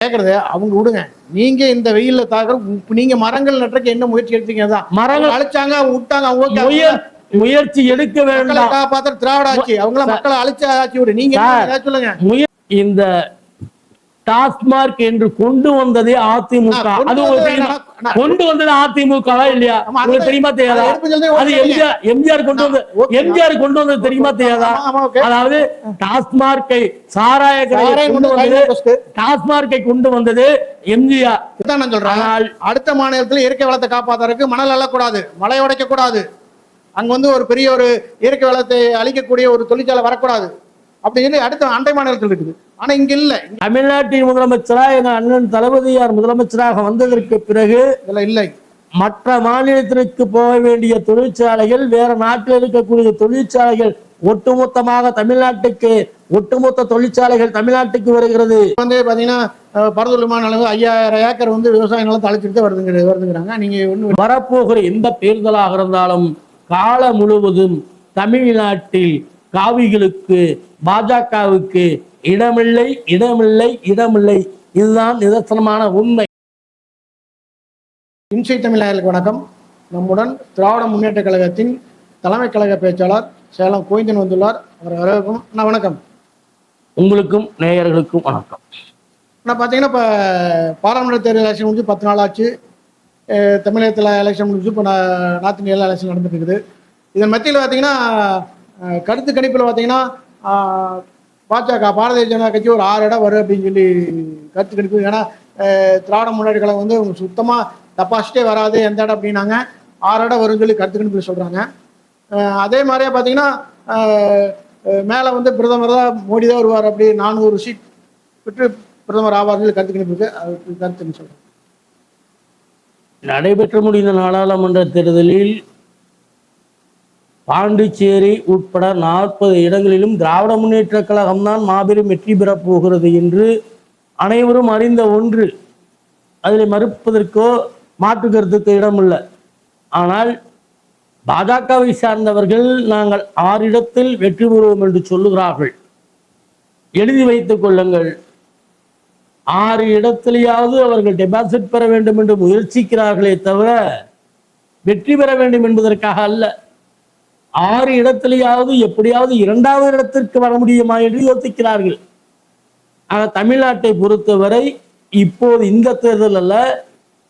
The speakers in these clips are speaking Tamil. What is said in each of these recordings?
கேக்குறது அவங்க விடுங்க. நீங்க இந்த வெயில்ல தாக்குற உ- நீங்க மரங்கள் நட்டுறதுக்கு என்ன முயற்சி எடுத்தீங்க தான் மரங்கள் அழிச்சாங்க அவங்க விட்டாங்க அவங்க முயற்சி எடுக்க வேண்டாம். காப்பாத்த திராவிட ஆட்சி. அவங்கள மக்களை அழிச்ச ஆட்சி விடு. நீங்க சொல்லுங்க? இந்த டாஸ்மார்க் என்று கொண்டு வந்ததே அதிமுக. அது உங்களுக்கு கொண்டு வந்தது அதிமுகவா இல்லையா? உங்களுக்கு தெரியுமா தெரியாதா? அது. எம்ஜிஆர் எம்ஜிஆர் கொண்டு வந்து. எம்ஜிஆர் கொண்டு வந்தது தெரியுமா தெரியாதா. அதாவது டாஸ்மார்க்கை சாராய கடையை கொண்டு வந்தது. டாஸ்மார்க்கை கொண்டு வந்தது எம்ஜிஆர். நான் சொல்றேன். அடுத்த மாநிலத்துல இயற்கை வளத்தை காப்பாத்துறதுக்கு மணல் அள்ளக்கூடாது மலை உடைக்க கூடாது அங்க வந்து ஒரு பெரிய ஒரு இயற்கை வளத்தை அழிக்கக்கூடிய ஒரு தொழிற்சாலை வரக்கூடாது. அப்படி சொல்லி அடுத்த அண்டை மாநிலத்தில் இருக்குது. ஆனா இங்க இல்ல. தமிழ்நாட்டின் முதலமைச்சரா எங்க அண்ணன் தளபதியார் முதலமைச்சராக வந்ததற்கு பிறகு இதுல இல்லை. மற்ற மாநிலத்திற்கு போக வேண்டிய தொழிற்சாலைகள் வேற நாட்டில் இருக்கக்கூடிய தொழிற்சாலைகள் ஒட்டுமொத்தமாக தமிழ்நாட்டுக்கு ஒட்டுமொத்த தொழிற்சாலைகள் தமிழ்நாட்டுக்கு வருகிறது. வந்து பாத்தீங்கன்னா அஹ், பரதூர் விமான நிலம் ஐயாயிரம் ஏக்கர் வந்து விவசாய நிலத்தை அழிச்சிட்டு வருதுங்க வருதுங்கிறாங்க. நீங்க ஒண்ணு வரப்போகிற எந்த தேர்தலாக இருந்தாலும் காலம் முழுவதும் தமிழ்நாட்டில் காவிகளுக்கு பாஜகவுக்கு இடமில்லை இடமில்லை இடமில்லை. இதுதான் நிதர்சனமான உண்மை. இன்சை தமிழர்களுக்கு வணக்கம். நம்முடன் திராவிட முன்னேற்ற கழகத்தின் தலைமை கழக பேச்சாளர் சேலம் கோவிந்தன் வந்துள்ளார். அவர் வரவேற்கும் அண்ணா வணக்கம். உங்களுக்கும் நேயர்களுக்கும் வணக்கம். ஆனால் பார்த்தீங்கன்னா இப்போ பாராளுமன்ற தேர்தல் எலெக்ஷன் முடிஞ்சு பத்து நாள் ஆச்சு. தமிழகத்தில் எலெக்ஷன் முடிஞ்சு இப்போ நார்த் இந்தியாவில் எலெக்ஷன் நடந்துட்டு இருக்குது. இதன் மத்தியில் பார்த்தீங்கன்னா கருத்து கணிப்பில் பார்த்தீங்கன்னா பாஜக பாரதிய ஜனதா கட்சி ஒரு ஆறு இடம் வரும் அப்படின்னு சொல்லி கருத்து கணிப்பு ஏன்னா திராவிட முன்னாடி கழகம் வந்து சுத்தமாக டெபாசிட்டே வராது. எந்த இடம் அப்படின்னாங்க? ஆறு இடம் வரும்னு சொல்லி கருத்து கணிப்பில் சொல்கிறாங்க அதே மாதிரியே பார்த்தீங்கன்னா மேலே வந்து பிரதமர் தான் மோடி தான் வருவார் அப்படி நானூறு சீட் பெற்று பிரதமர் ஆவார்னு சொல்லி கருத்து கணிப்பு கருத்துன்னு சொல்கிறேன் நடைபெற்று முடிந்த நாடாளுமன்ற தேர்தலில் பாண்டிச்சேரி உட்பட நாற்பது இடங்களிலும் திராவிட முன்னேற்ற கழகம்தான் மாபெரும் வெற்றி பெறப் போகிறது என்று அனைவரும் அறிந்த ஒன்று. அதில் மறுப்பதற்கோ மாற்று கருத்துக்கு இடமில்லை. ஆனால் பாஜகவை சார்ந்தவர்கள் நாங்கள் ஆறு இடத்தில் வெற்றி பெறுவோம் என்று சொல்லுகிறார்கள். எழுதி வைத்துக் கொள்ளுங்கள். ஆறு இடத்திலேயாவது அவர்கள் டெபாசிட் பெற வேண்டும் என்று முயற்சிக்கிறார்களே தவிர வெற்றி பெற வேண்டும் என்பதற்காக அல்ல. ஆறு இடத்திலேயாவது எப்படியாவது இரண்டாவது இடத்திற்கு வர முடியுமா என்று யோசிக்கிறார்கள். ஆக தமிழ்நாட்டை பொறுத்தவரை இப்போது இந்த தேர்தல் அல்ல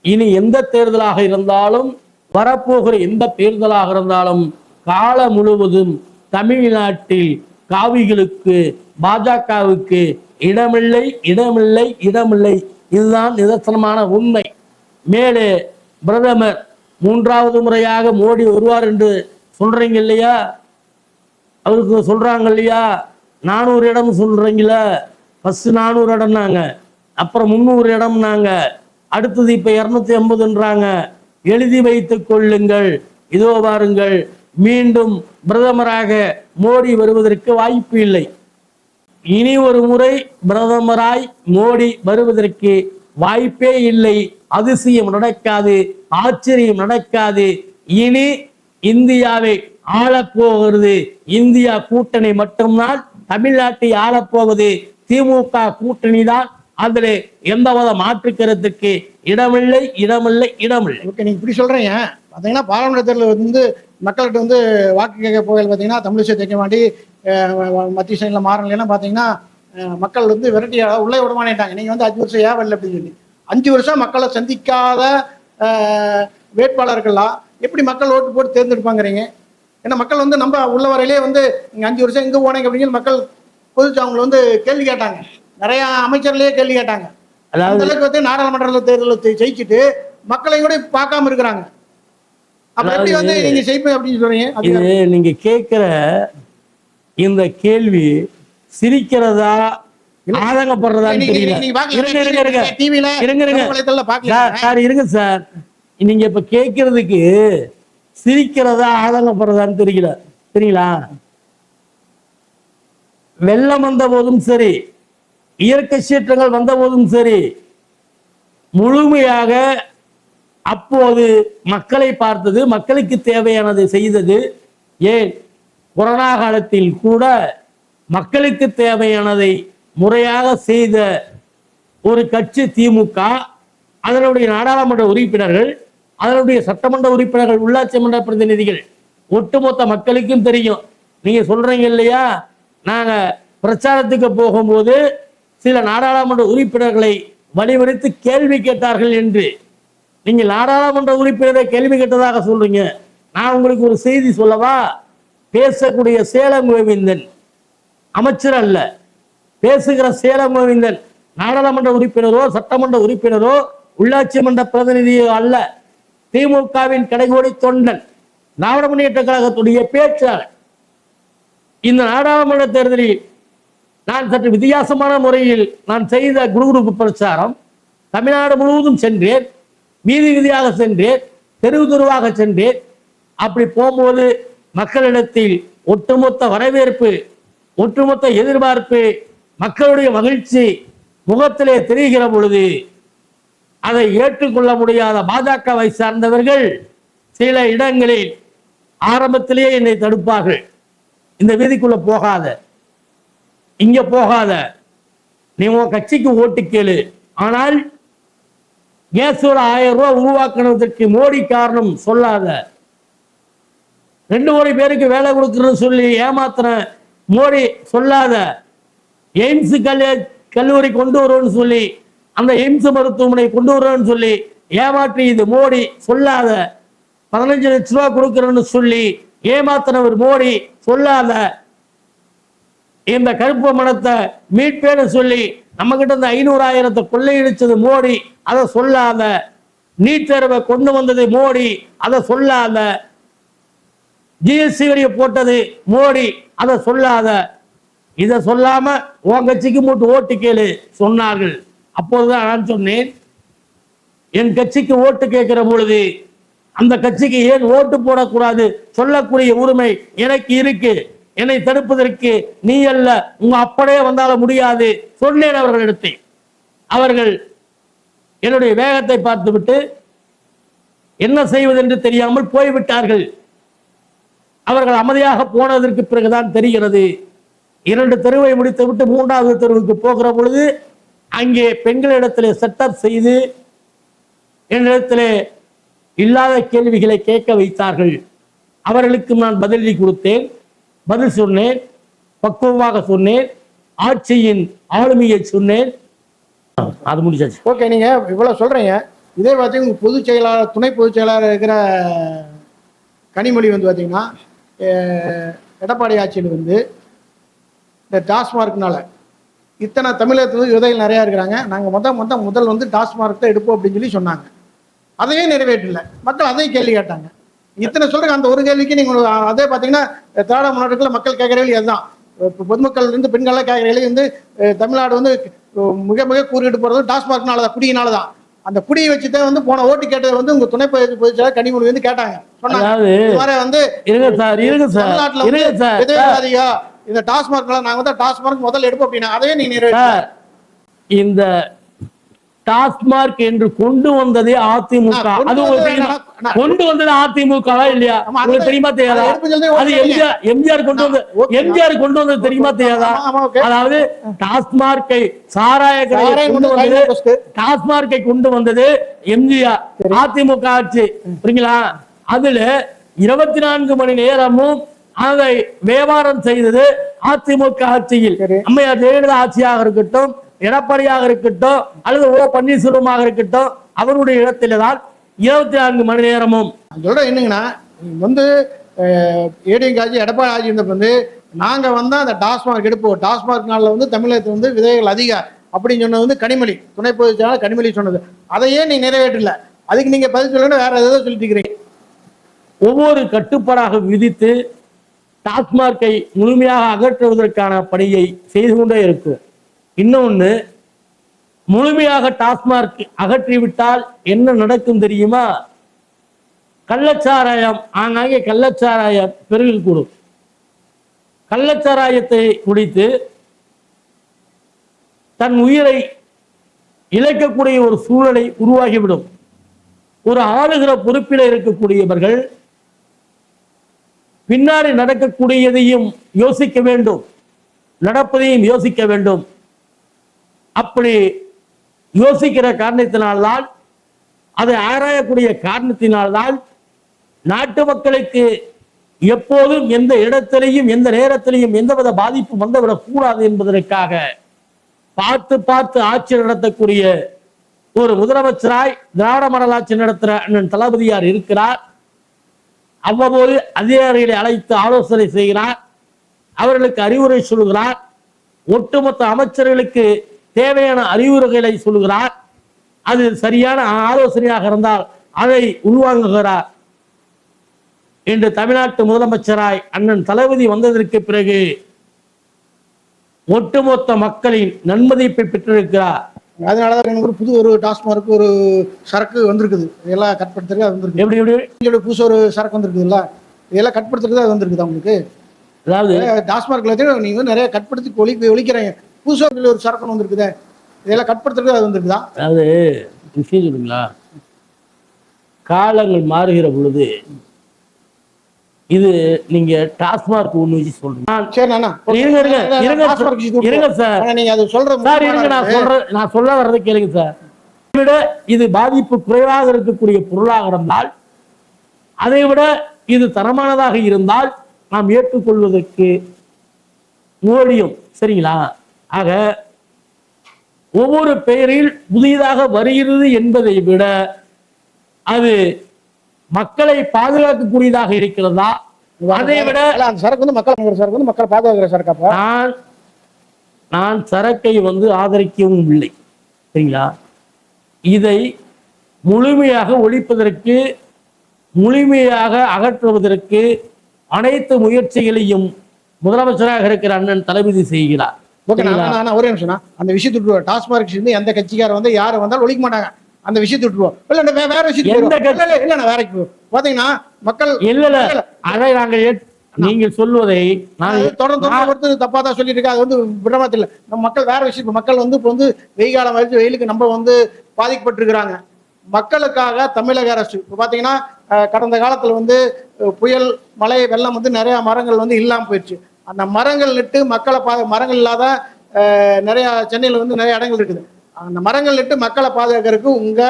இனி எந்த தேர்தலாக இருந்தாலும் வரப்போகிற எந்த தேர்தலாக இருந்தாலும் காலம் முழுவதும் தமிழ்நாட்டில் காவிகளுக்கு பாஜகவுக்கு இடமில்லை இடமில்லை இடமில்லை. இதுதான் நிதர்சனமான உண்மை. மேலே பிரதமர் மூன்றாவது முறையாக மோடி வருவார் என்று சொல்றீங்க இல்லையா அவருக்கு சொல்றாங்க இல்லையா நானூறு இடம் சொல்றீங்கள? ஃபஸ்ட்டு நானூறு இடம்னாங்க. அப்புறம் முந்நூறு இடம்னாங்க. அடுத்தது இப்போ இருநூத்தி ஐம்பதுன்றாங்க. எழுதி வைத்துக் கொள்ளுங்கள். இதோ பாருங்கள் மீண்டும் பிரதமராக மோடி வருவதற்கு வாய்ப்பு இல்லை. இனி ஒரு முறை பிரதமராய் மோடி வருவதற்கு வாய்ப்பே இல்லை. அதிசயம் நடக்காது. ஆச்சரியம் நடக்காது. இனி இந்தியாவை ஆளப்போகிறது. இந்தியா கூட்டணி மட்டும்தான் தமிழ்நாட்டை ஆளப்போவது திமுக கூட்டணி தான் அதில் எந்தவித மாற்று இடமில்லை இடமில்லை இடமில்லை. ஓகே நீங்க இப்படி சொல்றீங்க. பாத்தீங்கன்னா பாராளுமன்ற தேர்தல் வந்து மக்கள்கிட்ட வந்து வாக்கு கேட்க போகையில் பார்த்தீங்கன்னா தமிழிசை தேக்க மாட்டி மத்திய சைடில் மாறலாம் பார்த்தீங்கன்னா மக்கள் வந்து விரட்டியாக உள்ளே விட நீங்கள் நீங்க வந்து அஞ்சு வருஷம் ஏன் வரல அப்படின்னு சொல்லி. அஞ்சு வருஷம் மக்களை சந்திக்காத வேட்பாளர்கள்லாம் எப்படி மக்கள் ஓட்டு போட்டு தேர்ந்தெடுப்பாங்கிறீங்க? ஏன்னா மக்கள் வந்து நம்ம உள்ள வரையிலே வந்து நீங்க அஞ்சு வருஷம் எங்க போனீங்க அப்படின்னு மக்கள் பொதுச்சு அவங்களை வந்து கேள்வி கேட்டாங்க. நிறைய அமைச்சர்லயே கேள்வி கேட்டாங்க. அந்த அதாவது அளவுக்கு வந்து நாடாளுமன்ற தேர்தலில் ஜெயிச்சுட்டு மக்களை கூட பார்க்காம இருக்கிறாங்க. அப்ப எப்படி வந்து நீங்க ஜெயிப்பீங்க அப்படின்னு சொல்றீங்க? இது நீங்க கேட்கிற இந்த கேள்வி சிரிக்கிறதா ஆதங்கப்படுறதான்னு நீங்க- தெரியல. இருங்க இருங்க இருங்க. டிவில இருங்க. சார் இருங்க சார். நீங்க இப்ப கேட்கறதுக்கு சிரிக்கிறதா ஆதங்கப்படுறதான்னு தெரியல. தெரியுங்களா? வெள்ளம் வந்த போதும் சரி இயற்கை சீற்றங்கள் வந்த போதும் சரி முழுமையாக அப்போது மக்களை பார்த்தது மக்களுக்கு தேவையானதை செய்தது ஏன்? கொரோனா காலத்தில் கூட மக்களுக்கு தேவையானதை முறையாக செய்த ஒரு கட்சி திமுக அதனுடைய நாடாளுமன்ற உறுப்பினர்கள் அதனுடைய சட்டமன்ற உறுப்பினர்கள் உள்ளாட்சி மன்ற பிரதிநிதிகள் ஒட்டுமொத்த மக்களுக்கும் தெரியும். நீங்க சொல்றீங்க இல்லையா? நாங்க பிரச்சாரத்துக்கு போகும்போது சில நாடாளுமன்ற உறுப்பினர்களை வழிமறித்து கேள்வி கேட்டார்கள் என்று. நீங்க நாடாளுமன்ற உறுப்பினரை கேள்வி கேட்டதாக சொல்றீங்க. நான் உங்களுக்கு ஒரு செய்தி சொல்லவா? பேசக்கூடிய சேலம் கோவிந்தன் அமைச்சர் அல்ல. பேசுகிற சேலம் கோவிந்தன் நாடாளுமன்ற உறுப்பினரோ சட்டமன்ற உறுப்பினரோ உள்ளாட்சி மன்ற பிரதிநிதியோ அல்ல. திமுகவின் கடைகோடி தொண்டன் திராவிட முன்னேற்ற கழகத்துடைய பேச்சாளர். இந்த நாடாளுமன்ற தேர்தலில் நான் சற்று வித்தியாசமான முறையில் நான் செய்த குருகுருப்பு பிரச்சாரம் தமிழ்நாடு முழுவதும் சென்றேன் வீதி வீதியாக சென்றேன் தெருவு தெருவாக சென்றேன். அப்படி போகும்போது மக்களிடத்தில் ஒட்டுமொத்த வரவேற்பு ஒட்டுமொத்த எதிர்பார்ப்பு மக்களுடைய மகிழ்ச்சி முகத்திலே தெரிகிற பொழுது அதை ஏற்றுக்கொள்ள முடியாத பாஜகவை சார்ந்தவர்கள் சில இடங்களில் ஆரம்பத்திலேயே என்னை தடுப்பார்கள். இந்த வீதிக்குள்ள போகாத. இங்க போகாத. நீ உன் கட்சிக்கு ஓட்டு கேளு. ஆனால் கேஸோட ஆயிரம் ரூபாய் உருவாக்குனதுக்கு மோடி காரணம் சொல்லாத. ரெண்டு கோடி பேருக்கு வேலை கொடுக்குறேன்னு சொல்லி ஏமாத்துற மோடி சொல்லாத. எய்ம்ஸ் கல்லே கல்லூரி கொண்டு வரும்னு சொல்லி அந்த எய்ம்ஸ் மருத்துவமனை கொண்டு வரேன்னு சொல்லி ஏமாற்றி இது மோடி சொல்லாத பதினஞ்சு லட்ச ரூபா கொடுக்குறேன்னு சொல்லி ஏமாத்தினவர் மோடி சொல்லாத இந்த கருப்பு மனத்தை மீட்பேன்னு சொல்லி நம்ம கிட்ட இந்த ஐநூறாயிரத்தை கொள்ளையடிச்சது மோடி அதை சொல்லாத. நீட் தேர்வை கொண்டு வந்தது மோடி அதை சொல்லாத. ஜிஎஸ்டி வரியை போட்டது மோடி அதை சொல்லாத. இதை சொல்லாம உன் கட்சிக்கு மட்டும் ஓட்டு கேளு சொன்னார்கள். அப்போதுதான் நான் சொன்னேன் என் கட்சிக்கு ஓட்டு கேட்கிற பொழுது அந்த கட்சிக்கு ஏன் ஓட்டு போடக்கூடாது சொல்லக்கூடிய உரிமை எனக்கு இருக்கு. என்னை தடுப்பதற்கு நீ அல்ல உங்க அப்பனே வந்தால முடியாது சொன்னேன் அவர்களிடத்தை அவர்கள் என்னுடைய வேகத்தை பார்த்துவிட்டு என்ன செய்வதென்று தெரியாமல் போய்விட்டார்கள். அவர்கள் அமைதியாக போனதற்கு பிறகுதான் தெரிகிறது. இரண்டு தெருவை முடித்துவிட்டு மூன்றாவது தெருவுக்கு போகிற பொழுது அங்கே பெண்களிடத்தில் செட்டப் செய்து என்னிடத்தில் இல்லாத கேள்விகளை கேட்க வைத்தார்கள். அவர்களுக்கு நான் பதிலடி கொடுத்தேன். பதில் சொன்னேன். பக்குவமாக சொன்னேன். ஆட்சியின் ஆளுமையை சொன்னேன். அது முடிச்சாச்சு ஓகே நீங்க இவ்வளவு சொல்றீங்க. இதே பார்த்தீங்கன்னா பொதுச் செயலாளர் துணை பொதுச் செயலாளர் இருக்கிற கனிமொழி வந்து பார்த்தீங்கன்னா எடப்பாடி ஆட்சியில் வந்து இந்த டாஸ்மார்க்னால இத்தனை தமிழகத்துல விதைகள் நிறையா இருக்கிறாங்க. நாங்கள் மொத்தம் மொத்தம் முதல் வந்து டாஸ்மார்க் தான் எடுப்போம் அப்படின்னு சொல்லி சொன்னாங்க. அதையும் நிறைவேற்றல. மக்கள் அதையும் கேள்வி கேட்டாங்க. இத்தனை சொல்றாங்க அந்த ஒரு கேள்விக்கு நீங்கள் அதே பார்த்தீங்கன்னா திராவிட முன்னேற்றத்தில் மக்கள் கேட்குற கேள்வி அதுதான். இப்போ பொதுமக்கள் இருந்து பெண்கள்லாம் கேட்குற கேள்வி வந்து தமிழ்நாடு வந்து மிக மிக கூறிட்டு போகிறது டாஸ்மார்க்னால தான் குடியினால தான் அந்த குடியை வச்சு தான் வந்து போன ஓட்டு கேட்டது வந்து உங்க துணை பொது பொதுச்செயலாளர் கனிமொழி வந்து கேட்டாங்க. சொன்னாங்க. வந்து இருங்க சார் இருங்க சார் தமிழ்நாட்டுல இருங்க சார். இந்த டாஸ்மார்க்ல நாங்க வந்து டாஸ்மார்க் முதல்ல எடுப்போம் அப்படின்னா அதையே நீங்க இந்த டாஸ்மார்க் என்று கொண்டு வந்ததே அதிமுக. அது கொண்டு வந்தது அதிமுகவா இல்லையா? உங்களுக்கு தெரியுமா தெரியாதா? அதை எம்ஜிஆர் எம்ஜிஆர் கொண்டு வந்து. எம்ஜிஆர் கொண்டு வந்தது தெரியுமா தெரியாதா. அதாவது டாஸ்மார்க்கை சாராய கடையை கொண்டு வந்தது. டாஸ்மார்க்கை கொண்டு வந்தது எம்ஜிஆர் அதிமுக ஆட்சி. புரியுங்களா? அதுல இருபத்தி நான்கு மணி நேரமும் அதை வியாபாரம் செய்தது அதிமுக ஆட்சியில். அம்மையார் ஜெயலலிதா ஆட்சியாக இருக்கட்டும் எடப்பாடியாக இருக்கட்டும் அல்லது ஓ பன்னீர்செல்வமாக இருக்கட்டும் அவருடைய இடத்திலே தான் இருபத்தி நான்கு மணி நேரமும். சொல்றேன் என்னங்கன்னா வந்து ஏடிஎம் ஆட்சி எடப்பாடி ஆட்சி இருந்தப்ப வந்து நாங்க வந்தா அந்த டாஸ்மார்க் எடுப்போம். டாஸ்மார்க்னால வந்து தமிழகத்துல வந்து விதைகள் அதிகம் அப்படின்னு சொன்னது வந்து கனிமொழி. துணை பொதுச் செயலாளர் கனிமொழி சொன்னது. அதையே நீ நிறைவேற்றல. அதுக்கு நீங்க பதில் சொல்லணும் வேற ஏதோ சொல்லிட்டு இருக்கிறீங்க. ஒவ்வொரு கட்டுப்பாடாக விதித்து டாஸ்மார்க்கை முழுமையாக அகற்றுவதற்கான பணியை செய்து கொண்டே இருக்கும் இன்னொன்று முழுமையாக டாஸ்மார்க் அகற்றிவிட்டால் என்ன நடக்கும் தெரியுமா? கள்ளச்சாராயம் ஆங்காங்கே கள்ளச்சாராயம் பெருகில் கூடும். கள்ளச்சாராயத்தை குடித்து தன் உயிரை இழக்கக்கூடிய ஒரு சூழலை உருவாகிவிடும். ஒரு ஆளுகிற பொறுப்பில் இருக்கக்கூடியவர்கள் பின்னாடி நடக்கக்கூடியதையும் யோசிக்க வேண்டும். நடப்பதையும் யோசிக்க வேண்டும். அப்படி யோசிக்கிற காரணத்தினால்தான் அதை ஆராயக்கூடிய காரணத்தினால்தான் நாட்டு மக்களுக்கு எப்போதும் எந்த இடத்திலையும் எந்த நேரத்திலையும் எந்தவித பாதிப்பு வந்துவிடக் கூடாது என்பதற்காக பார்த்து பார்த்து ஆட்சி நடத்தக்கூடிய ஒரு முதலமைச்சராய் திராவிட மடலாட்சி நடத்துகிற அண்ணன் தளபதியார் இருக்கிறார். அவ்வப்போது அதிகாரிகளை அழைத்து ஆலோசனை செய்கிறார். அவர்களுக்கு அறிவுரை சொல்கிறார். ஒட்டுமொத்த அமைச்சர்களுக்கு தேவையான அறிவுரைகளை சொல்கிறார். அது சரியான ஆலோசனையாக இருந்தால் அதை உள்வாங்குகிறார் இன்று தமிழ்நாட்டு முதலமைச்சராய் அண்ணன் தளபதி வந்ததற்கு பிறகு ஒட்டுமொத்த மக்களின் நன்மதிப்பை பெற்றிருக்கிறார். அதனால தான் எனக்கு ஒரு புது ஒரு டாஸ்மார்க் ஒரு சரக்கு வந்திருக்குது. இதெல்லாம் கட்படுத்துறது அது வந்திருக்கு. எப்படி எப்படி? புதுசு ஒரு சரக்கு வந்திருக்குதுல்ல? இதெல்லாம் கட்படுத்துறது அது வந்திருக்குதா உங்களுக்கு? அதாவது? டாஸ்மார்க்ல வச்சு நீங்க வந்து நிறைய கட்படுத்தி ஒளி ஒழிக்கிறீங்க புதுசாக ஒரு சரக்கு வந்திருக்குதே. இதெல்லாம் கட்படுத்துறது அது வந்திருக்குதா? அதாவது சொல்லுங்களா காலங்கள் மாறுகிற பொழுது இது நீங்க டாஸ்மார்க் ஒண்ணு வச்சு சொல்றீங்க. இருங்க சார். நீங்க அது சொல்ற சார் இருங்க நான் சொல்றேன் நான் சொல்ல வர்றதை கேளுங்க சார். விட இது பாதிப்பு குறைவாக இருக்கக்கூடிய பொருளாக இருந்தால் அதை விட இது தரமானதாக இருந்தால் நாம் ஏற்றுக்கொள்வதற்கு முடியும் சரிங்களா? ஆக ஒவ்வொரு பெயரில் புதிதாக வருகிறது என்பதை விட அது மக்களை பாதுகாக்கக்கூடியதாக இருக்கிறதா? அதை விட அந்த சரக்கு வந்து மக்கள் சரக்கு வந்து மக்களை பாதுகாக்கிற சரக்காப்பா நான் நான் சரக்கை வந்து ஆதரிக்கவும் இல்லை. சரிங்களா? இதை முழுமையாக ஒழிப்பதற்கு முழுமையாக அகற்றுவதற்கு அனைத்து முயற்சிகளையும் முதலமைச்சராக இருக்கிற அண்ணன் தளபதி செய்கிறார். ஓகே? நான் ஒரே நிமிஷம் அந்த விஷயத்தை விட்டுருவோம் டாஸ்மார்க் எந்த கட்சிக்காரர் வந்து யார் வந்தாலும் ஒழிக்க மாட்டாங்க. அந்த விஷயத்தை விட்டுருவோம். இல்ல வேற விஷயத்துக்கு. இல்ல வேற பாத்தீங்கன்னா மக்கள் இல்ல இல்ல அதை நாங்கள் நீங்கள் சொல்வதை நான் தொடர்ந்து ஒருத்தர் தப்பா தான் சொல்லிட்டு இருக்காங்க அது வந்து விடமாத்த இல்ல நம்ம மக்கள் வேற விஷயம் மக்கள் வந்து இப்போ வந்து வெயில் காலம் வரைக்கும் வெயிலுக்கு நம்ம வந்து பாதிக்கப்பட்டிருக்கிறாங்க. மக்களுக்காக தமிழக அரசு இப்போ பாத்தீங்கன்னா அஹ், கடந்த காலத்துல வந்து புயல் மழை வெள்ளம் வந்து நிறைய மரங்கள் வந்து இல்லாம போயிடுச்சு. அந்த மரங்கள் நட்டு மக்களை பா மரங்கள் இல்லாத நிறைய சென்னையில வந்து நிறைய இடங்கள் இருக்குது. அந்த மரங்கள் நட்டு மக்களை பாதுகாக்கிறதுக்கு உங்க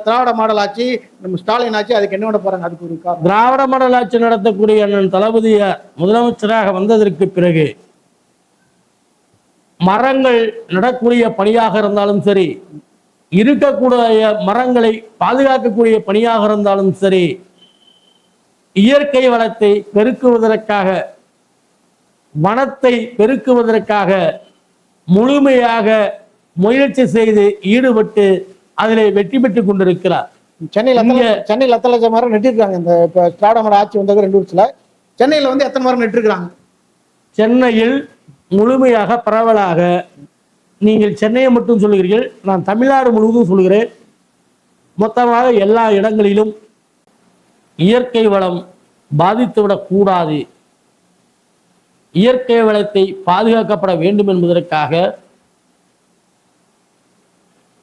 திராவிட மாடல் ஆட்சி நம்ம ஸ்டாலின் ஆட்சி அதுக்கு என்ன பண்ண போறாங்க? அதுக்கு ஒரு திராவிட மாடல் ஆட்சி நடத்தக்கூடிய அண்ணன் தளபதியார் முதலமைச்சராக வந்ததற்கு பிறகு மரங்கள் நடக்கூடிய பணியாக இருந்தாலும் சரி இருக்கக்கூடிய மரங்களை பாதுகாக்கக்கூடிய பணியாக இருந்தாலும் சரி இயற்கை வளத்தை பெருக்குவதற்காக வனத்தை பெருக்குவதற்காக முழுமையாக முயற்சி செய்து ஈடுபட்டு அதிலே வெற்றி பெற்றுக் கொண்டிருக்கிறார். சென்னையில் சென்னையில் அத்தனை லட்சம் மரம் நட்டிருக்காங்க? இந்த இப்போ திராவிட ஆட்சி வந்தது ரெண்டு வருஷத்துல சென்னையில் வந்து எத்தனை மரம் நட்டிருக்காங்க? சென்னையில் முழுமையாக பரவலாக நீங்கள் சென்னையை மட்டும் சொல்லுகிறீர்கள் நான் தமிழ்நாடு முழுவதும் சொல்கிறேன் மொத்தமாக எல்லா இடங்களிலும் இயற்கை வளம் பாதித்துவிடக் கூடாது இயற்கை வளத்தை பாதுகாக்கப்பட வேண்டும் என்பதற்காக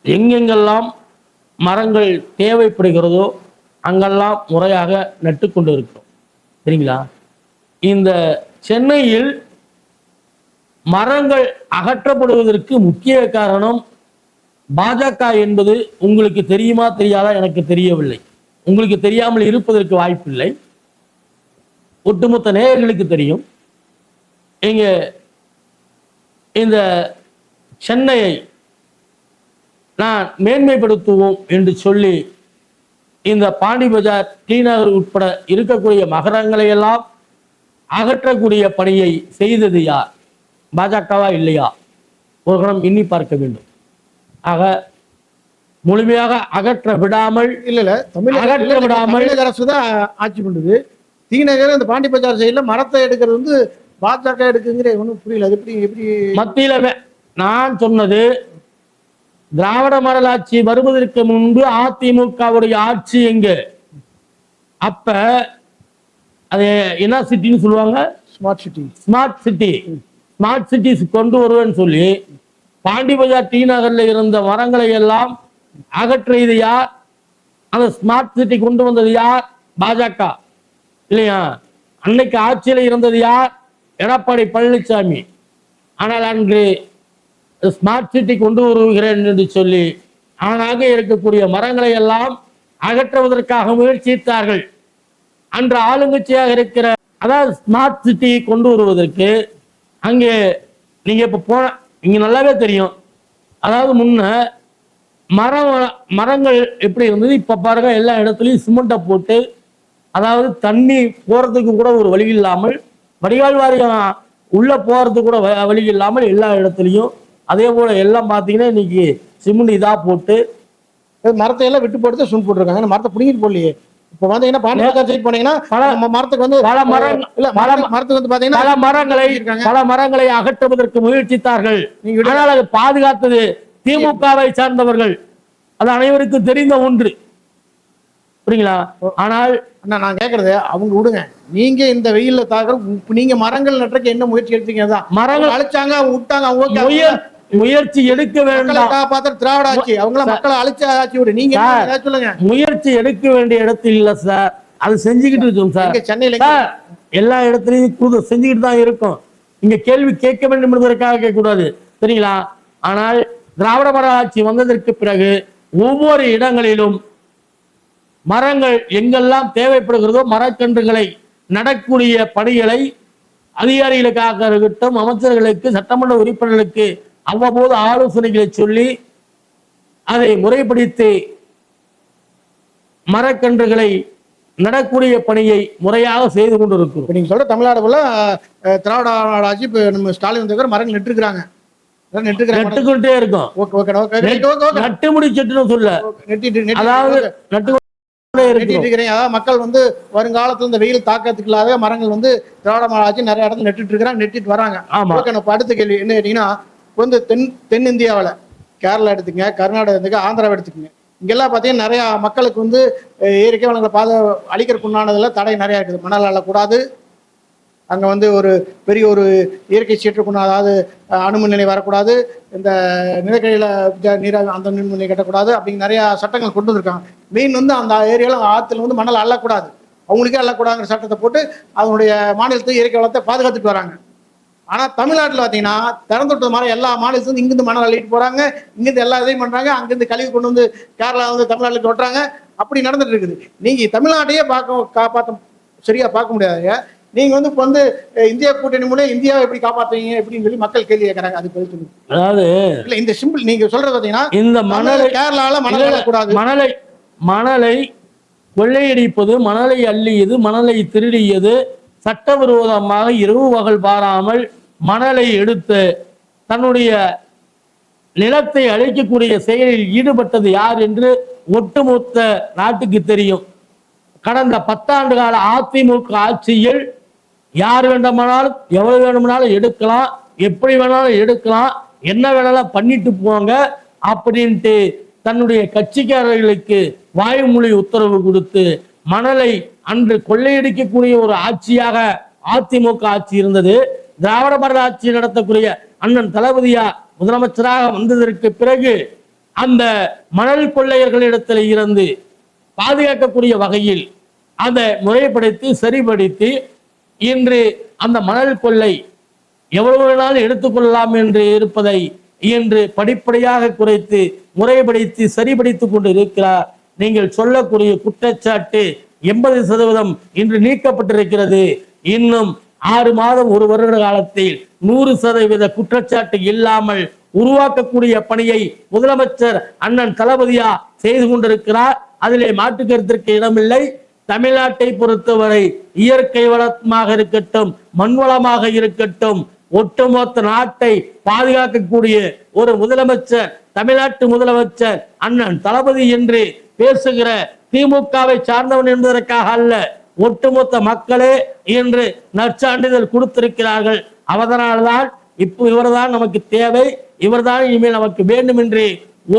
எங்கெங்கெல்லாம் மரங்கள் தேவைப்படுகிறதோ அங்கெல்லாம் முறையாக நட்டு கொண்டு இருக்கிறோம் சரிங்களா? இந்த சென்னையில் மரங்கள் அகற்றப்படுவதற்கு முக்கிய காரணம் பாஜக என்பது உங்களுக்கு தெரியுமா தெரியாதா? எனக்கு தெரியவில்லை. உங்களுக்கு தெரியாமல் இருப்பதற்கு வாய்ப்பில்லை. ஒட்டுமொத்த நேயர்களுக்கு தெரியும். இங்கே இந்த சென்னையை நான் மேன்மைப்படுத்துவோம் என்று சொல்லி இந்த பாண்டி பஜார் டி நகர் உட்பட இருக்கக்கூடிய மகரங்களை எல்லாம் அகற்றக்கூடிய பணியை செய்தது யார்? பாஜகவா இல்லையா? ஒரு கணம் எண்ணி பார்க்க வேண்டும். ஆக முழுமையாக அகற்ற விடாமல் இல்ல இல்ல தமிழக அகற்ற விடாமல் அரசு தான் ஆட்சி பண்ணுது. தீநகர் இந்த பாண்டி பஜார் சைடுல மரத்தை எடுக்கிறது வந்து பாஜக எடுக்குங்கிற ஒன்றும் புரியல. எப்படி எப்படி மத்தியில நான் சொன்னது திராவிட மாடல் ஆட்சி வருவதற்கு முன்பு அதிமுகவுடைய ஆட்சி எங்க? அப்ப அது என்ன சிட்டின்னு சொல்லுவாங்க? Smart city smart city smart cities கொண்டு வருவேன்னு சொல்லி பாண்டி பஜார் டி நகர்ல இருந்த மரங்களை எல்லாம் அகற்றியது யார்? அந்த ஸ்மார்ட் சிட்டி கொண்டு வந்தது யார்? பாஜக. இல்லையா? அன்னைக்கு ஆட்சியில் இருந்தது யார்? எடப்பாடி பழனிசாமி. ஆனால் அன்று ஸ்மார்ட் சிட்டி கொண்டு வருகிறேன் என்று சொல்லி ஆனாக இருக்கக்கூடிய மரங்களை எல்லாம் அகற்றுவதற்காக முயற்சித்தார்கள். அன்று ஆளுங்கட்சியாக இருக்கிற அதாவது ஸ்மார்ட் சிட்டியை கொண்டு வருவதற்கு அங்கே நீங்கள் இப்போ போன இங்கே நல்லாவே தெரியும். அதாவது முன்ன மரம் மரங்கள் எப்படி இருந்தது? இப்போ பாருங்க எல்லா இடத்துலையும் சிமெண்ட்டை போட்டு அதாவது தண்ணி போகிறதுக்கு கூட ஒரு வழி இல்லாமல் வடிகால் வாரியம் உள்ளே போகிறதுக்கு கூட வ- வழி இல்லாமல் எல்லா இடத்துலையும் அதே போல எல்லாம் பார்த்தீங்கன்னா இன்னைக்கு சிமெண்ட் இதா போட்டு மரத்தை எல்லாம் விட்டு போட்டு சுண் போட்டுருக்காங்க. மரத்தை பிடிங்கிட்டு போடலையே. இப்போ வந்தீங்கன்னா பாண்டியக்கார் சைட் போனீங்கன்னா நம்ம மரத்துக்கு வந்து பல மரம் இல்ல மரத்துக்கு- வந்து பாத்தீங்கன்னா பல மரங்களை. பல மரங்களை அகற்றுவதற்கு முயற்சித்தார்கள். ஆனால் அது பாதுகாத்தது திமுகவை சார்ந்தவர்கள். அது அனைவருக்கும் தெரிந்த ஒன்று. புரியுங்களா? ஆனால் அண்ணா நான் கேக்குறது அவங்க விடுங்க. நீங்க இந்த வெயில்ல தாக்குற நீங்க மரங்கள் நட்டுறதுக்கு என்ன முயற்சி எடுத்தீங்க மரங்கள் அழிச்சாங்க அவங்க விட்டாங்க அவங்க முயற்சி எடுக்க வேண்டாம். காப்பாத்துற திராவிட ஆட்சி அவங்கள மக்களை அழிச்ச ஆட்சி விடு. நீங்க சொல்லுங்க? முயற்சி எடுக்க வேண்டிய இடத்தில் இல்ல சார். அது செஞ்சுக்கிட்டு இருக்கோம் சார். சென்னையில எல்லா இடத்துலயும் கூது செஞ்சுக்கிட்டு தான் இருக்கும். இங்க கேள்வி கேட்க வேண்டும் என்பதற்காக கேட்கக்கூடாது. சரிங்களா? ஆனால் திராவிட மர ஆட்சி வந்ததற்கு பிறகு ஒவ்வொரு இடங்களிலும் மரங்கள் எங்கெல்லாம் தேவைப்படுகிறதோ மரக்கன்றுகளை நடக்கூடிய பணிகளை அதிகாரிகளுக்காக இருக்கட்டும் அமைச்சர்களுக்கு சட்டமன்ற உறுப்பினர்களுக்கு அவ்வப்போது ஆலோசனைகளை சொல்லி அதை முறைப்படுத்தி மரக்கன்றுகளை நடக்கூடிய பணியை முறையாக செய்து கொண்டிருக்கிறோம். இப்ப நீங்க சொல்ற தமிழ்நாடு ஃபுல்லா அஹ், திராவிட ஆட்சி இப்ப நம்ம ஸ்டாலின் வந்தவர் மரங்கள் நெட்டுருக்காங்க நெட்டுருக்காங்க நட்டுக்கொண்டே இருக்கும். நட்டு முடிச்சிட்டுன்னு சொல்ல. நெட்டி அதாவது அதாவது மக்கள் வந்து வருங்காலத்துல இந்த வெயில் தாக்கத்துக்கு இல்லாத மரங்கள் வந்து திராவிட மாடல் ஆட்சி நிறைய இடத்துல நெட்டுட்டு இருக்கிறாங்க நெட்டிட்டு வராங்க. ஆமா. அடுத்த கேள்வி என்ன கேட்டீங்கன்னா இப்போ வந்து தென் தென்னிந்தியாவில் கேரளா எடுத்துக்கங்க கர்நாடகா எடுத்துக்க ஆந்திராவை எடுத்துக்கங்க. இங்கெல்லாம் பார்த்தீங்கன்னா நிறையா மக்களுக்கு வந்து இயற்கை வளங்களை பாத அழிக்கிறதுக்கு உண்டானதுல தடை நிறையா இருக்குது. மணல் அள்ளக்கூடாது. அங்கே வந்து ஒரு பெரிய ஒரு இயற்கை சீற்றுக்குள்ள அதாவது அணுமின் நிலை வரக்கூடாது. இந்த நிலக்கரியில் ஜ- அந்த மின் நிலை கட்டக்கூடாது. அப்படின்னு நிறையா சட்டங்கள் கொண்டு வந்திருக்காங்க. மெயின் வந்து அந்த ஏரியாவில் ஆற்றுல வந்து மணல் அள்ளக்கூடாது. அவங்களுக்கே அள்ளக்கூடாதுங்கிற சட்டத்தை போட்டு அதனுடைய மாநிலத்தை இயற்கை வளத்தை பாதுகாத்துட்டு வராங்க. ஆனா தமிழ்நாட்டுல பாத்தீங்கன்னா திறந்து விட்ட மாதிரி எல்லா மாநிலத்தும் இங்கிருந்து மணல் அள்ளிட்டு போறாங்க. இங்கிருந்து எல்லா இதையும் பண்றாங்க. அங்கிருந்து கழிவு கொண்டு வந்து கேரளா வந்து தமிழ்நாட்டுல கொட்டுறாங்க அப்படி நடந்துட்டு இருக்குது. நீங்க தமிழ்நாட்டையே பார்க்க காப்பாற்ற சரியா பார்க்க முடியாதுங்க. நீங்க வந்து இப்ப வந்து இந்தியா கூட்டணி மூலம் இந்தியாவை எப்படி காப்பாத்துவீங்க எப்படின்னு சொல்லி மக்கள் கேள்வி கேட்கறாங்க. அது பதில் சொல்லுங்க. அதாவது இல்ல இந்த சிம்பிள் நீங்க சொல்றது பாத்தீங்கன்னா இந்த மணலை கேரளால மணல் அள்ளக்கூடாது. மணலை மணலை கொள்ளையடிப்பது மணலை அள்ளியது மணலை திருடியது சட்டவிரோதமாக இரவு பகல் பாராமல் மணலை எடுத்து தன்னுடைய நிலத்தை அழிக்கக்கூடிய செயலில் ஈடுபட்டது யார் என்று ஒட்டுமொத்த நாட்டுக்கு தெரியும். கடந்த பத்தாண்டு கால அதிமுக ஆட்சியில் யார் வேண்டுமானாலும் எவ்வளவு வேணுமானாலும் எடுக்கலாம் எப்படி வேணாலும் எடுக்கலாம் என்ன வேணாலும் பண்ணிட்டு போங்க அப்படின்ட்டு தன்னுடைய கட்சிக்காரர்களுக்கு வாய்மொழி உத்தரவு கொடுத்து மணலை அன்று கொள்ளையடிக்கக்கூடிய ஒரு ஆட்சியாக அதிமுக ஆட்சி இருந்தது. திராவிட மாடல் ஆட்சி நடத்தக்கூடிய அண்ணன் தளபதியா முதலமைச்சராக வந்ததற்கு பிறகு அந்த மணல் கொள்ளையர்களிடத்தில் இருந்து பாதுகாக்கக்கூடிய வகையில் அதை முறைப்படுத்தி சரிபடுத்தி இன்று அந்த மணல் கொள்ளை எவ்வளவு வேணாலும் எடுத்துக்கொள்ளலாம் என்று இருப்பதை இன்று படிப்படியாக குறைத்து முறைப்படுத்தி சரிபடுத்திக் கொண்டு இருக்கிறார். நீங்கள் சொல்லக்கூடிய குற்றச்சாட்டு எண்பது சதவீதம் இன்று நீக்கப்பட்டிருக்கிறது. இன்னும் ஆறு மாதம் ஒரு வருட காலத்தில் நூறு சதவீத குற்றச்சாட்டு இல்லாமல் உருவாக்கக்கூடிய பணியை முதலமைச்சர் அண்ணன் தளபதியா செய்து கொண்டிருக்கிறார். அதிலே மாற்று கருத்திற்கு இடமில்லை. தமிழ்நாட்டை பொறுத்தவரை இயற்கை வளமாக இருக்கட்டும் மண்வளமாக இருக்கட்டும் ஒட்டுமொத்த நாட்டை பாதுகாக்கக்கூடிய ஒரு முதலமைச்சர் தமிழ்நாட்டு முதலமைச்சர் அண்ணன் தளபதி என்று பேசுகிற திமுகவை சார்ந்தவன் என்பதற்காக அல்ல ஒட்டுமொத்த மக்களே என்று நற்சான்றிதழ் கொடுத்திருக்கிறார்கள். அவதனால்தான் இப்போ இவர்தான் நமக்கு தேவை இவர்தான் இனிமேல் நமக்கு வேண்டும் என்று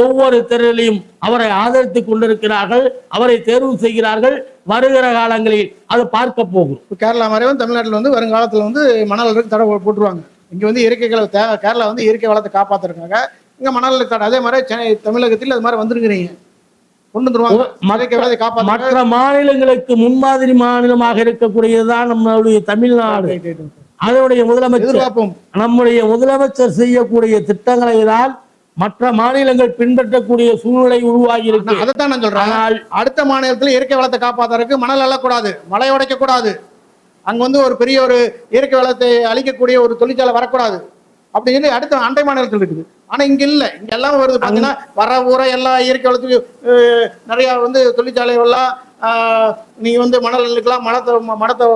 ஒவ்வொரு தேர்தலையும் அவரை ஆதரித்துக் கொண்டிருக்கிறார்கள் அவரை தேர்வு செய்கிறார்கள். வருகிற காலங்களில் அது பார்க்க போகும். கேரளா மாதிரி வந்து தமிழ்நாட்டுல வந்து வருங்காலத்துல வந்து மணல் தடை போட்டுருவாங்க. இங்க வந்து இயற்கைகளை தே- கேரளா வந்து இயற்கை வளத்தை காப்பாத்துறதுக்காக இங்க மணல் தடை அதே மாதிரி சென்னை தமிழகத்தில் அது மாதிரி வந்துருக்கிறீங்க. கொண்டு வந்துருவாங்க. மற்ற- மாநிலங்களுக்கு முன்மாதிரி மாநிலமாக இருக்கக்கூடியதுதான் நம்மளுடைய தமிழ்நாடு. அதனுடைய முதலமைச்சர். நம்முடைய முதலமைச்சர் செய்யக்கூடிய திட்டங்களை தான் மற்ற மாநிலங்கள் பின்பற்றக்கூடிய சூழ்நிலை உருவாகி இருக்கு நான் அதைத்தான் நான் சொல்றேன். அடுத்த மாநிலத்துல இயற்கை வளத்தை காப்பாத்துறதுக்கு மணல் அள்ளக்கூடாது மலை உடைக்க கூடாது அங்க வந்து ஒரு பெரிய ஒரு இயற்கை வளத்தை அழிக்கக்கூடிய ஒரு தொழிற்சாலை வரக்கூடாது. அப்படின்னு சொல்லி அடுத்த அண்டை மாநிலத்தில் இருக்குது. ஆனா இங்க இல்ல. இங்க எல்லாம் வருது பாத்தீங்கன்னா வர ஊரை எல்லா இயற்கை வளத்துக்கு நிறைய வந்து தொழிற்சாலைகள்லாம் ஆஹ், நீங்க வந்து மணல் அள்ளிக்கலாம் மனத்தை மனத்தை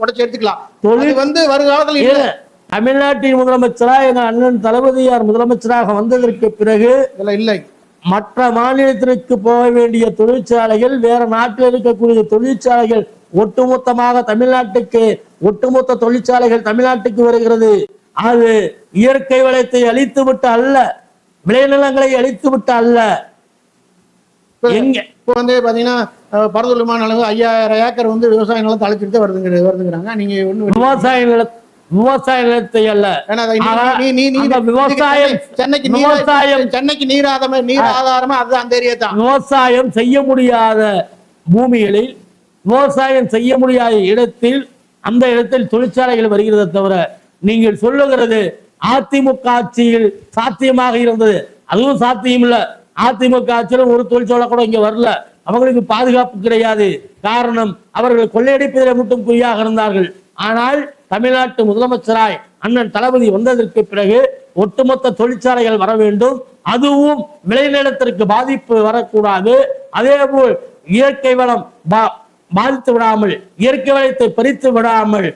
உடைச்சு எடுத்துக்கலாம். தொழில் வந்து வருங்காலத்தில் இல்ல. தமிழ்நாட்டின் முதலமைச்சரா எங்க அண்ணன் தளபதியார் முதலமைச்சராக வந்ததற்கு பிறகு இல்லை மற்ற மாநிலத்திற்கு போக வேண்டிய தொழிற்சாலைகள் வேற நாட்டில் இருக்கக்கூடிய தொழிற்சாலைகள் ஒட்டுமொத்தமாக தமிழ்நாட்டுக்கு ஒட்டுமொத்த தொழிற்சாலைகள் தமிழ்நாட்டுக்கு வருகிறது. அது இயற்கை வளத்தை அழித்து விட்டு அல்ல விளைநிலங்களை அழித்து விட்டு அல்ல. எங்க இப்போ வந்து பாத்தீங்கன்னா பரந்தூர் விமான நிலையம் ஐயாயிரம் ஏக்கர் வந்து விவசாய நிலத்தை அழிச்சிட்டு வருதுங்க வருதுங்கிறாங்க. நீங்க விவசாய நில விவசாய நிலத்தை அல்ல விவசாயம் சென்னைக்கு விவசாயம் சென்னைக்கு நீர் ஆதாரமே நீர் ஆதாரமே அது அந்த ஏரியா தான். விவசாயம் செய்ய முடியாத பூமிகளில் விவசாயம் செய்ய முடியாத இடத்தில் அந்த இடத்தில் தொழிற்சாலைகள் வருகிறதே தவிர நீங்கள் சொல்லுகிறது அதிமுக ஆட்சியில் சாத்தியமாக இருந்தது. அதுவும் சாத்தியம் இல்ல அதிமுக ஆட்சியில் ஒரு தொழிற்சாலை கூட இங்க வரல. அவங்களுக்கு பாதுகாப்பு கிடையாது. காரணம் அவர்கள் கொள்ளையடிப்பதில் மட்டும் குறியாக இருந்தார்கள். ஆனால் தமிழ்நாட்டு முதலமைச்சராய் அண்ணன் தளபதி வந்ததற்கு பிறகு ஒட்டுமொத்த தொழிற்சாலைகள் வர வேண்டும். அதுவும் விளைநிலத்திற்கு பாதிப்பு வரக்கூடாது. அதேபோல் இயற்கை வளம் பாதித்து விடாமல் இயற்கை வளத்தை பறித்து விடாமல்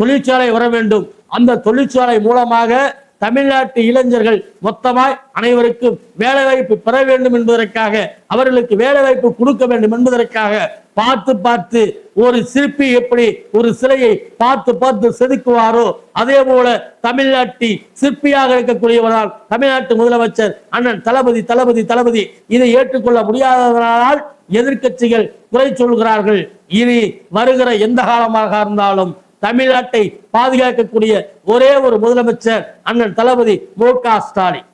தொழிற்சாலை வர வேண்டும். அந்த தொழிற்சாலை மூலமாக தமிழ்நாட்டு இளைஞர்கள் மொத்தமாய் அனைவருக்கும் வேலைவாய்ப்பு பெற வேண்டும் என்பதற்காக அவர்களுக்கு வேலைவாய்ப்பு கொடுக்க வேண்டும் என்பதற்காக பார்த்து பார்த்து ஒரு சிற்பி எப்படி ஒரு சிலையை பார்த்து பார்த்து செதுக்குவாரோ அதே போல தமிழ்நாட்டி சிற்பியாக இருக்கக்கூடியவரால் தமிழ்நாட்டு முதலமைச்சர் அண்ணன் தளபதி தளபதி தளபதி இதை ஏற்றுக்கொள்ள முடியாததனால் எதிர்க்கட்சிகள் குறை சொல்கிறார்கள். இனி வருகிற எந்த காலமாக இருந்தாலும் தமிழ்நாட்டை பாதுகாக்கக்கூடிய ஒரே ஒரு முதலமைச்சர் அண்ணன் தளபதி மு க ஸ்டாலின்.